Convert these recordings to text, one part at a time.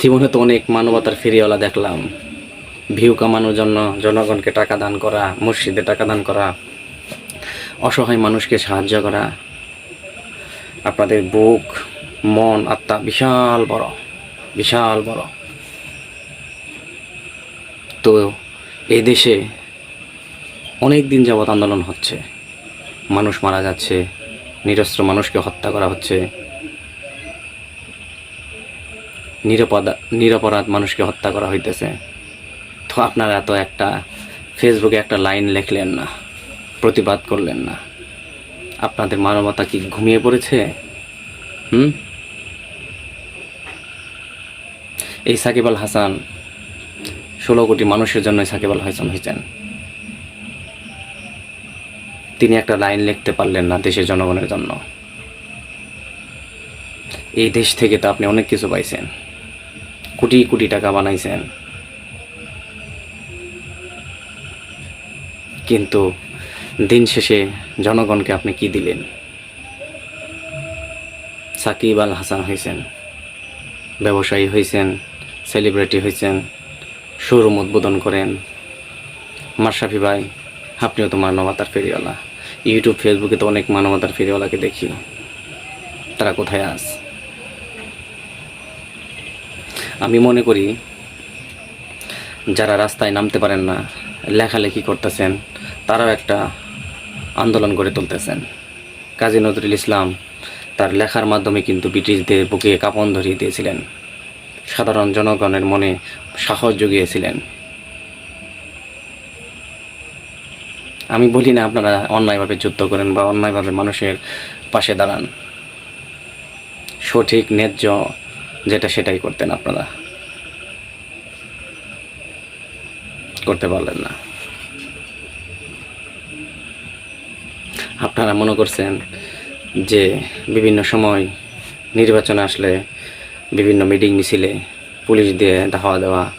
জীবনে তো অনেক মানবতার ফেরিওয়ালা দেখলাম। ভিউ কামানোর জন্য জনগণকে টাকা দান করা, মসজিদে টাকা দান করা, অসহায় মানুষকে সাহায্য করা। আপনাদের বুক, মন, আত্মা বিশাল বড় বিশাল বড়। তো এই দেশে অনেক দিন যাবৎ আন্দোলন হচ্ছে। মানুষ মারা যাচ্ছে, নিরস্ত্র মানুষকে হত্যা করা হচ্ছে। নিরাপদ, নিরাপরাধ মানুষকে হত্যা করা হইতেছে। তো আপনারা এত একটা ফেসবুকে একটা লাইন লিখলেন না, প্রতিবাদ করলেন না। আপনাদের মানবতা কি ঘুমিয়ে পড়েছে? হুম? এই সাকিব আল হাসান, ষোলো কোটি মানুষের জন্য সাকিব আল হাসান হয়েছেন তিনি একটা লাইন লিখতে পারলেন না দেশের জনগণের জন্য। এই দেশ থেকে তো আপনি অনেক কিছু পাইছেন। কোটি কোটি টাকা বানাইছেন। কিন্তু দিন শেষে জনগণকে আপনি কি দিলেন? সাকিব আল হাসান হয়েছেন, ব্যবসায়ী হয়েছেন সেলিব্রিটি হয়েছেন, শোরুম উদ্বোধন করেন। মার্শাফি ভাই, আপনিও তো মানবতার ফেরিওয়ালা। ইউটিউব ফেসবুকে তো অনেক মানবতার ফেরিওয়ালাকে দেখি। তারা কোথায় আস আমি মনে করি যারা রাস্তায় নামতে পারেন না, লেখালেখি করতেছেন, তারাও একটা আন্দোলন গড়ে তুলতেছেন। কাজী নজরুল ইসলাম তার লেখার মাধ্যমে কিন্তু ব্রিটিশদের বুকে কাপন ধরিয়ে দিয়েছিলেন। সাধারণ জনগণের মনে সাহস জুগিয়েছিলেন। আমি বলি না আপনারা অন্যায়ভাবে যুদ্ধ করেন বা অন্যায়ভাবে মানুষের পাশে দাঁড়ান। সঠিক, ন্যায্য যেটা সেটাই করতেন আপনারা। করতে পারলেন না। আপনারা মনে করছেন যে বিভিন্ন সময় নির্বাচন আসলে বিভিন্ন মিটিং মিছিলে পুলিশ দিয়ে ধাওয়া দেওয়া,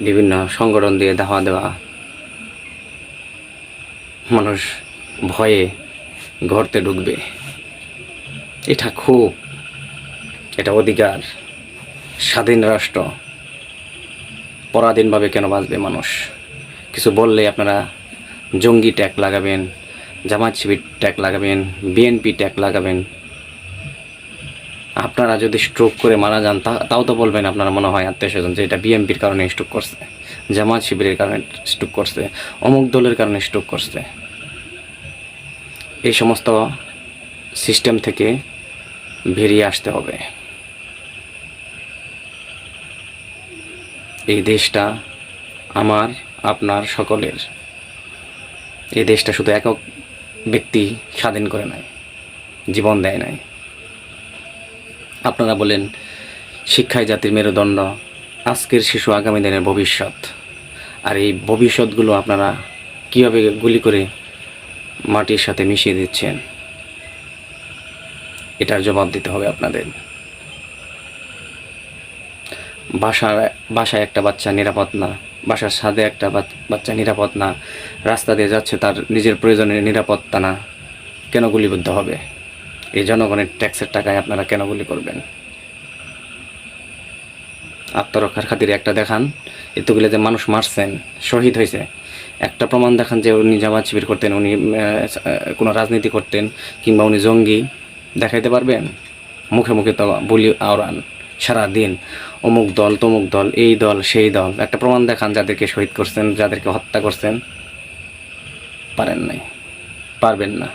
বিভিন্ন সংগঠন দিয়ে ধাওয়া দেওয়া, মানুষ ভয়ে ঘরতে ঢুকবে। এটা খুব, এটা অধিকার। স্বাধীন রাষ্ট্র, পরাধীনভাবে কেন বাঁচবে মানুষ? কিছু বললে আপনারা জঙ্গি ট্যাগ লাগাবেন জামাত শিবির ট্যাগ লাগাবেন, বিএনপি ট্যাগ লাগাবেন। আপনারা যদি স্ট্রোক করে মারা যান তাও তো বলবেন আপনারা মনে হয় আত্মীয় স্বজন যে এটা বিএনপির কারণে স্ট্রোক করছে জামাত শিবিরের কারণে স্ট্রোক করছে, অমুক দলের কারণে স্ট্রোক করছে। এই সমস্ত সিস্টেম থেকে বেরিয়ে আসতে হবে। এই দেশটা আমার, আপনার, সকলের। এই দেশটা শুধু একক ব্যক্তি স্বাধীন করে নাই, জীবন দেয় নাই। আপনারা বলেন, শিক্ষায় জাতির মেরুদণ্ড, আজকের শিশু আগামী দিনের ভবিষ্যৎ। আর এই ভবিষ্যৎগুলো আপনারা কীভাবে গুলি করে মাটির সাথে মিশিয়ে দিচ্ছেন? এটার জবাব দিতে হবে আপনাদের। বাসার বাসায় একটা বাচ্চা নিরাপদ না, বাসার ছাদে একটা বাচ্চা নিরাপদ না, রাস্তা দিয়ে যাচ্ছে তার নিজের প্রয়োজনের নিরাপত্তা না, কেন গুলিবদ্ধ হবে? এই জনগণের ট্যাক্সের টাকায় আপনারা কেন গুলি করবেন? আত্মরক্ষার খাতিরে একটা দেখান, এতগুলো যে মানুষ মারছেন, শহীদ হয়েছে। একটা প্রমাণ দেখান যে উনি জামাত শিবির করতেন, উনি কোনো রাজনীতি করতেন, কিংবা উনি জঙ্গি, দেখাইতে পারবেন? মুখে মুখে তো বলি আওরান সারা দিন অমুক দল, তমুক দল, এই দল, সেই দল। একটা প্রমাণ দেখান যাদেরকে শহীদ করছেন, যাদেরকে হত্যা করছেন। পারেন নাই। পারবেন না।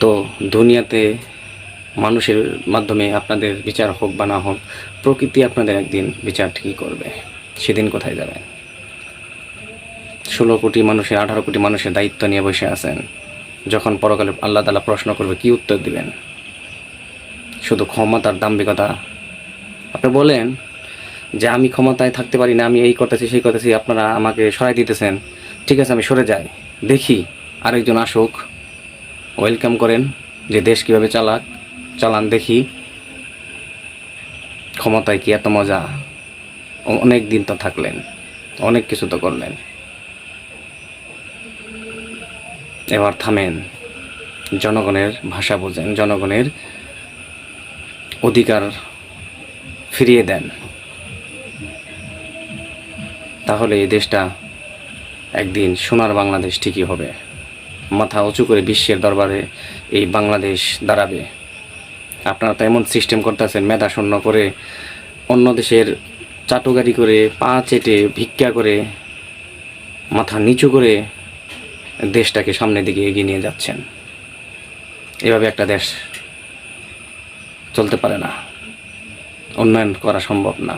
তো দুনিয়াতে মানুষের মাধ্যমে আপনাদের বিচার হোক বা না হোক, প্রকৃতি আপনাদের একদিন বিচার ঠিকই করবে। সেদিন কোথায় যাবেন? ষোলো কোটি মানুষের আঠারো কোটি মানুষের দায়িত্ব নিয়ে বসে আছেন। যখন পরকালে আল্লাহ তালা প্রশ্ন করবে, কি উত্তর দিবেন? শুধু ক্ষমতার দাম্ভিকতা। আপনি বলেন যে আমি ক্ষমতায় থাকতে পারি না, আমি এই করতেছি, সেই করতেছি, আপনারা আমাকে সরাই দিতেছেন। ঠিক আছে, আমি সরে যাই। দেখি আরেকজন আসুক। ওয়েলকাম করেন যে দেশ কীভাবে চালাক। চালান, দেখি। ক্ষমতায় কি এত মজা? অনেক দিন তো থাকলেন, অনেক কিছু তো করলেন। এবার থামেন। জনগণের ভাষা বোঝেন, জনগণের অধিকার ফিরিয়ে দেন। তাহলে এই দেশটা একদিন সোনার বাংলাদেশ ঠিকই হবে। মাথা উঁচু করে বিশ্বের দরবারে এই বাংলাদেশ দাঁড়াবে। আপনারা তো এমন সিস্টেম করতেছেন মেধা শূন্য করে অন্য দেশের চাটুকারি করে পা চেটে ভিক্ষা করে মাথা নিচু করে দেশটাকে সামনের দিকে এগিয়ে নিয়ে যাচ্ছেন। এভাবে একটা দেশ চলতে পারে না। উন্নয়ন করা সম্ভব না।